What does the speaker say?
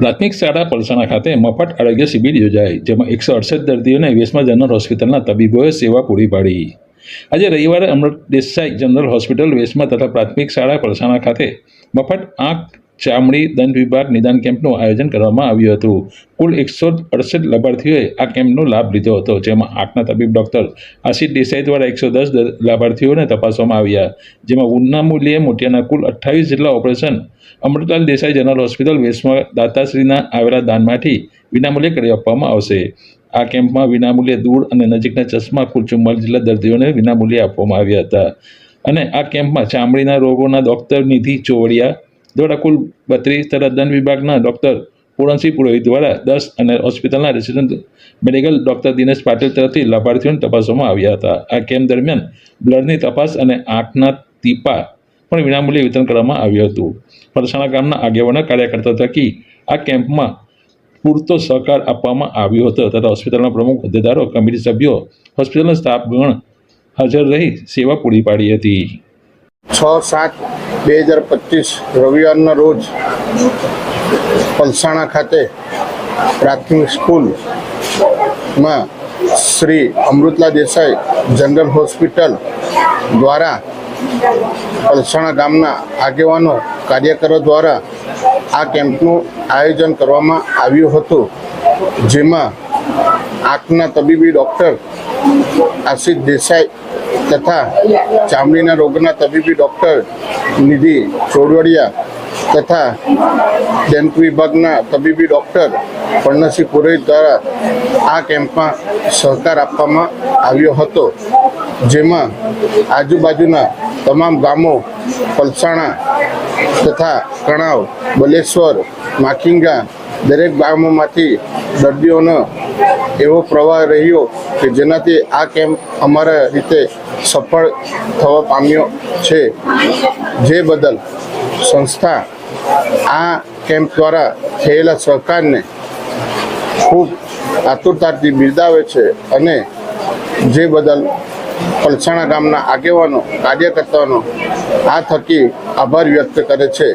પ્રાથમિક શાળા પલસાણા ખાતે મફત આરોગ્ય શિબિર યોજાઈ, જેમાં એકસો અડસઠ દર્દીઓને વેસમા જનરલ હોસ્પિટલના તબીબોએ સેવા પૂરી પાડી. આજે રવિવારે અમૃત દેસાઈ જનરલ હોસ્પિટલ વેસમા તથા પ્રાથમિક શાળા પલસાણા ખાતે મફત આંખ ચામડી દંત વિભાગ નિદાન કેમ્પનું આયોજન કરવામાં આવ્યું હતું. કુલ એકસો અડસઠ લાભાર્થીઓએ આ કેમ્પનો લાભ લીધો હતો, જેમાં આંખના તબીબ ડૉક્ટર આશિષ દેસાઈ દ્વારા એકસો દસ લાભાર્થીઓને તપાસવામાં આવ્યા. જેમાં વિના મૂલ્યે મોતિયાના કુલ અઠ્ઠાવીસ જેટલા operation Amrutlal Desai general hospital વેસ્ટમાં દાતાશ્રીના આવેલા દાનમાંથી વિનામૂલ્યે કરી આપવામાં આવશે. આ કેમ્પમાં વિનામૂલ્યે દૂર અને નજીકના ચશ્મા, કુલ ચુમ્માલીસ જેટલા દર્દીઓને વિનામૂલ્યે આપવામાં આવ્યા હતા. અને આ કેમ્પમાં ચામડીના રોગોના ડૉક્ટર નિધિ ચોવડિયા દ્વારા કુલ બત્રીસ તથા દંત વિભાગના ડૉક્ટર પૂરણસિંહ પુરોહિત દ્વારા દસ અને હોસ્પિટલના resident medical doctor Dinesh Patil તરફથી લાભાર્થીઓને તપાસવામાં આવ્યા હતા. આ કેમ્પ દરમિયાન બ્લડની તપાસ અને આંખના ટીપા પણ વિનામૂલ્યે વિતરણ કરવામાં આવ્યું હતું. પરસાણા ગામના આગેવાના કાર્યકર્તા થકી આ કેમ્પમાં પૂરતો સહકાર આપવામાં આવ્યો હતો તથા હોસ્પિટલના પ્રમુખ, હોદ્દેદારો, કમિટી સભ્યો, હોસ્પિટલના સ્ટાફગણ હાજર રહી સેવા પૂરી પાડી હતી. છ સાત બે હજાર પચીસ રવિવારના રોજ પલસાણા ખાતે પ્રાથમિક સ્કૂલમાં શ્રી અમૃતલા દેસાઈ જનરલ હોસ્પિટલ દ્વારા પલસાણા ગામના આગેવાનો કાર્યકરો દ્વારા આ કેમ્પનું આયોજન કરવામાં આવ્યું હતું, જેમાં આંખના તબીબી ડૉક્ટર આશિષ દેસાઈ તથા ચામડીના રોગના તબીબી ડૉક્ટર નિધિ ચોડવડિયા તથા દંત વિભાગના તબીબી ડૉક્ટર પર્ણસિંહ પુરોહિત દ્વારા આ કેમ્પમાં સહકાર આપવામાં આવ્યો હતો. જેમાં આજુબાજુના તમામ ગામો પલસાણા તથા કણાવ બલેશ્વર, માખીંગા દરેક ગામોમાંથી દર્દીઓનો એવો પ્રવાહ રહ્યો કે જેનાથી આ કેમ્પ અમારા રીતે સફળ થવા પામ્યો છે. જે બદલ સંસ્થા આ કેમ્પ દ્વારા થયેલા સહકારને ખૂબ આતુરતાથી બિરદાવે છે અને જે બદલ પલસાણા ગામના આગેવાનો, કાર્યકર્તાઓનો આ થકી આભાર વ્યક્ત કરે છે.